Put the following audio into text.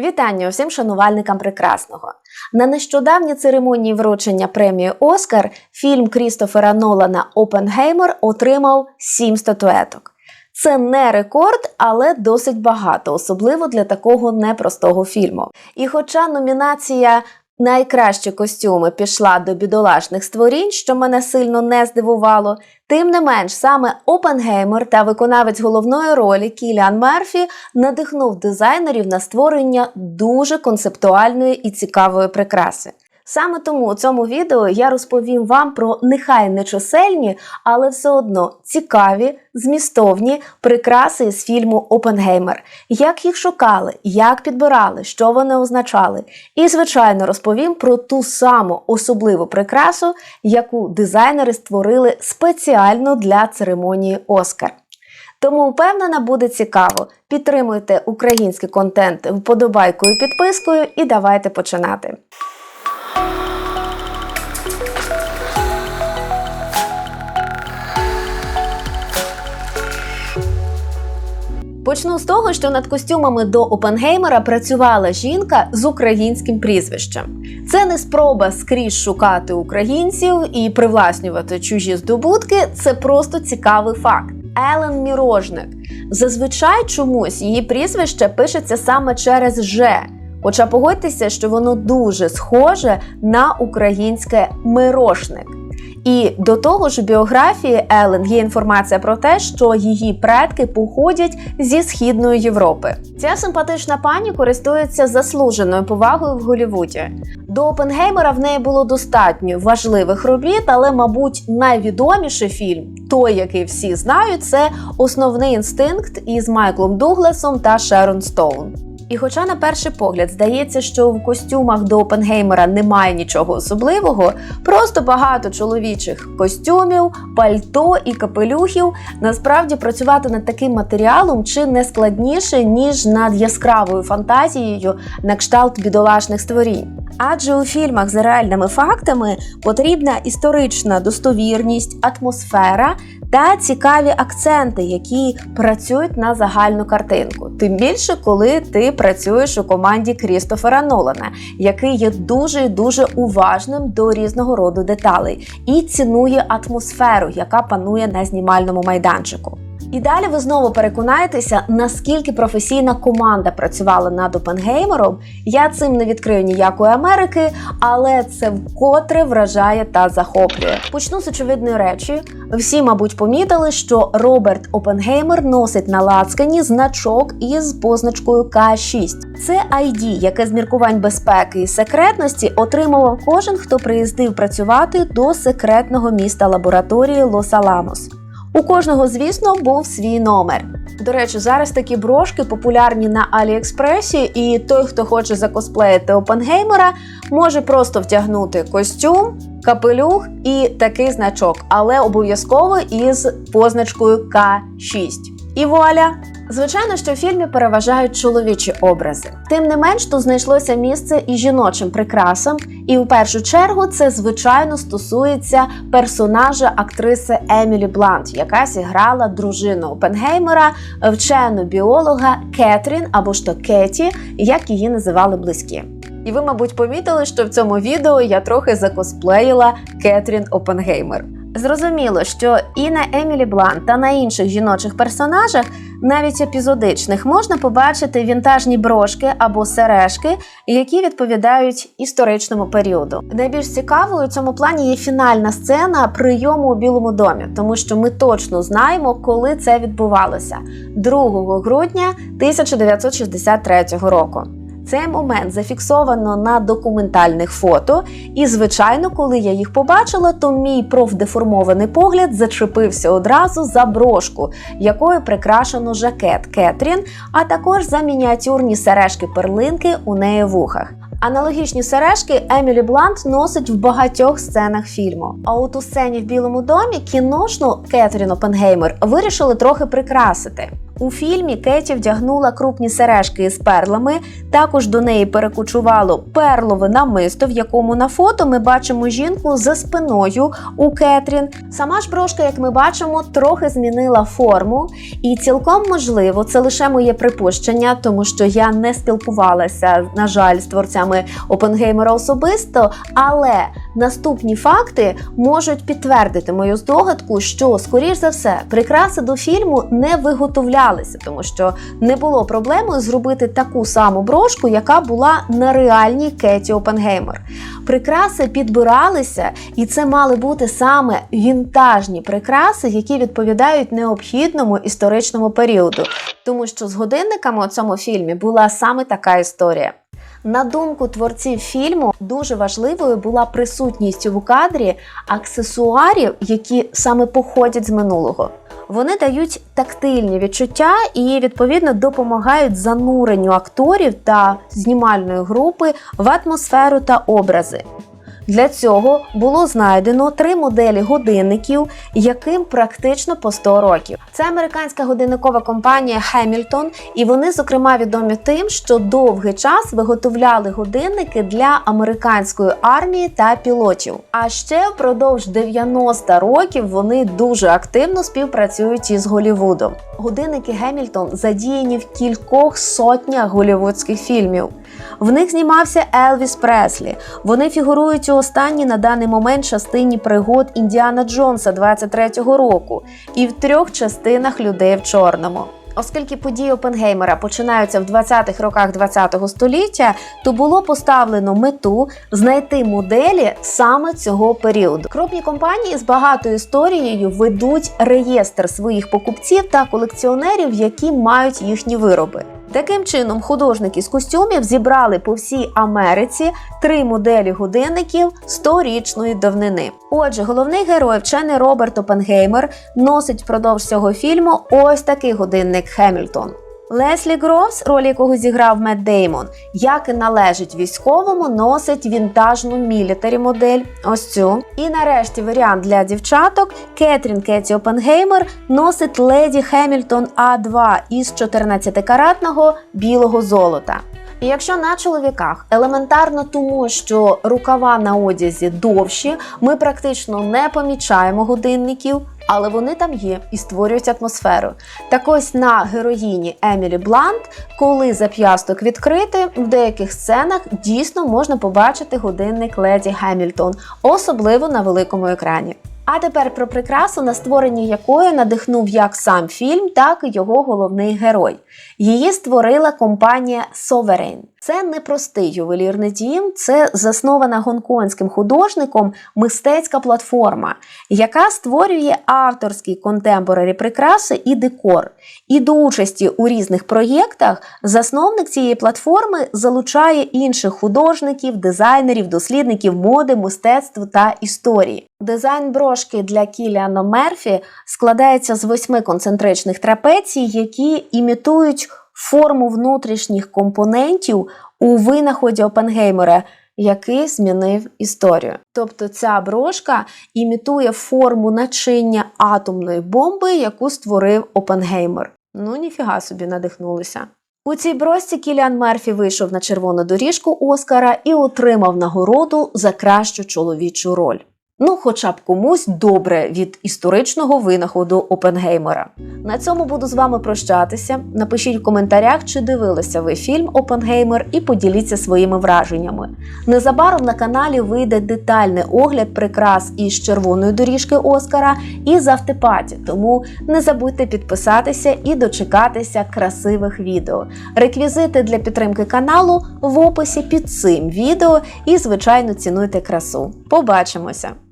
Вітання усім шанувальникам прекрасного. На нещодавній церемонії вручення премії Оскар фільм Крістофера Нолана Опенгеймер отримав 7 статуеток. Це не рекорд, але досить багато, особливо для такого непростого фільму. І хоча номінація Найкращі костюми пішла до бідолашних створінь, що мене сильно не здивувало. Тим не менш, саме Опенгеймер та виконавець головної ролі Кіліан Мерфі надихнув дизайнерів на створення дуже концептуальної і цікавої прикраси. Саме тому у цьому відео я розповім вам про нехай не чисельні, але все одно цікаві, змістовні прикраси з фільму Опенгеймер, як їх шукали, як підбирали, що вони означали. І, звичайно, розповім про ту саму особливу прикрасу, яку дизайнери створили спеціально для церемонії Оскар. Тому впевнена, буде цікаво. Підтримуйте український контент вподобайкою, підпискою і давайте починати. Почну з того, що над костюмами до Опенгеймера працювала жінка з українським прізвищем. Це не спроба скрізь шукати українців і привласнювати чужі здобутки. Це просто цікавий факт. Елен Мірожник. Зазвичай чомусь її прізвище пишеться саме через Ж. Хоча погодьтеся, що воно дуже схоже на українське мирошник. І до того ж, у біографії Елен є інформація про те, що її предки походять зі східної Європи. Ця симпатична пані користується заслуженою повагою в Голлівуді. До Опенгеймера в неї було достатньо важливих робіт, але, мабуть, найвідоміший фільм, той, який всі знають, це основний інстинкт із Майклом Дугласом та Шерон Стоун. І хоча на перший погляд здається, що в костюмах до Опенгеймера немає нічого особливого, просто багато чоловічих костюмів, пальто і капелюхів, насправді працювати над таким матеріалом чи не складніше, ніж над яскравою фантазією на кшталт бідолашних створінь. Адже у фільмах за реальними фактами потрібна історична достовірність, атмосфера та цікаві акценти, які працюють на загальну картинку. Тим більше, коли ти працюєш у команді Крістофера Нолана, який є дуже дуже уважним до різного роду деталей і цінує атмосферу, яка панує на знімальному майданчику. І далі ви знову переконаєтеся, наскільки професійна команда працювала над Опенгеймером. Я цим не відкрию ніякої Америки, але це вкотре вражає та захоплює. Почну з очевидної речі. Всі, мабуть, помітили, що Роберт Опенгеймер носить на лацкані значок із позначкою К6. Це ID, яке з міркувань безпеки і секретності отримував кожен, хто приїздив працювати до секретного міста лабораторії Лос-Аламос. У кожного, звісно, був свій номер. До речі, зараз такі брошки популярні на Аліекспресі, і той, хто хоче закосплеїти Опенгеймера, може просто втягнути костюм, капелюх і такий значок, але обов'язково із позначкою К6. І вуаля! Звичайно, що в фільмі переважають чоловічі образи. Тим не менш, тут знайшлося місце і жіночим прикрасам, і в першу чергу це звичайно стосується персонажа актриси Емілі Блант, яка зіграла дружину Опенгеймера, вчену біолога Кетрін або ж то Кеті, як її називали близькі. І ви, мабуть, помітили, що в цьому відео я трохи закосплеїла Кетрін Опенгеймер. Зрозуміло, що і на Емілі Блант та на інших жіночих персонажах, навіть епізодичних, можна побачити вінтажні брошки або сережки, які відповідають історичному періоду. Найбільш цікавою у цьому плані є фінальна сцена прийому у Білому домі, тому що ми точно знаємо, коли це відбувалося 2 грудня 1963 року. Цей момент зафіксовано на документальних фото, і, звичайно, коли я їх побачила, то мій профдеформований погляд зачепився одразу за брошку, якою прикрашено жакет Кетрін, а також за мініатюрні сережки-перлинки у неї в ухах. Аналогічні сережки Емілі Блант носить в багатьох сценах фільму. А от у сцені в Білому домі кіношну Кетрін Опенгеймер вирішили трохи прикрасити. У фільмі Кеті вдягнула крупні сережки із перлами. Також до неї перекочувало перлове намисто, в якому на фото ми бачимо жінку за спиною у Кетрін. Сама ж брошка, як ми бачимо, трохи змінила форму, і цілком можливо, це лише моє припущення, тому що я не спілкувалася, на жаль, з творцями Опенгеймера особисто. Але наступні факти можуть підтвердити мою здогадку, що, скоріш за все, прикраси до фільму не виготовлялися, тому що не було проблеми зробити таку саму брошку, яка була на реальній Кеті Опенгеймер. Прикраси підбиралися, і це мали бути саме вінтажні прикраси, які відповідають необхідному історичному періоду. Тому що з годинниками у цьому фільмі була саме така історія. На думку творців фільму, дуже важливою була присутність у кадрі аксесуарів, які саме походять з минулого. Вони дають тактильні відчуття і відповідно допомагають зануренню акторів та знімальної групи в атмосферу та образи. Для цього було знайдено три моделі годинників, яким практично по 100 років. Це американська годинникова компанія Hamilton, і вони, зокрема, відомі тим, що довгий час виготовляли годинники для американської армії та пілотів. А ще впродовж 90 років вони дуже активно співпрацюють із Голівудом. Годинники Гемільтон задіяні в кількох сотнях голівудських фільмів. В них знімався Елвіс Преслі. Вони фігурують у останній на даний момент частині пригод Індіана Джонса 23-го року і в трьох частинах людей в чорному. Оскільки події Опенгеймера починаються в 20-х роках 20-го століття, то було поставлено мету знайти моделі саме цього періоду. Крупні компанії з багатою історією ведуть реєстр своїх покупців та колекціонерів, які мають їхні вироби. Таким чином, художники з костюмів зібрали по всій Америці три моделі годинників 100-річної давнини. Отже, головний герой, вчений Роберт Опенгеймер, носить впродовж цього фільму ось такий годинник Хемільтон. Леслі Гроувс, роль якого зіграв Мет Деймон, як і належить військовому, носить вінтажну мілітарі модель. Ось цю. І нарешті варіант для дівчаток Кетрін Кеті Опенгеймер носить леді Хемільтон А2 із 14-каратного білого золота. І якщо на чоловіках елементарно тому, що рукава на одязі довші, ми практично не помічаємо годинників, але вони там є і створюють атмосферу. Так ось на героїні Емілі Блант, коли зап'ясток відкритий, в деяких сценах дійсно можна побачити годинник леді Гемільтон, особливо на великому екрані. А тепер про прикрасу, на створенні якої надихнув як сам фільм, так і його головний герой. Її створила компанія Sovereign. Це не простий ювелірний дім, це заснована гонконгським художником мистецька платформа, яка створює авторські контемпорарі прикраси і декор. І до участі у різних проєктах засновник цієї платформи залучає інших художників, дизайнерів, дослідників моди, мистецтв та історії. Дизайн брошки для Кіліана Мерфі складається з восьми концентричних трапецій, які імітують форму внутрішніх компонентів у винаході Опенгеймера, який змінив історію. Тобто ця брошка імітує форму начиння атомної бомби, яку створив Опенгеймер. Ну, ніфіга собі надихнулися. У цій бросці Кіліан Мерфі вийшов на червону доріжку Оскара і отримав нагороду за кращу чоловічу роль. Ну, хоча б комусь добре від історичного винаходу Опенгеймера. На цьому буду з вами прощатися. Напишіть в коментарях, чи дивилися ви фільм Опенгеймер, і поділіться своїми враженнями. Незабаром на каналі вийде детальний огляд прикрас із червоної доріжки Оскара і з автопаті, тому не забудьте підписатися і дочекатися красивих відео. Реквізити для підтримки каналу в описі під цим відео і, звичайно, цінуйте красу. Побачимося!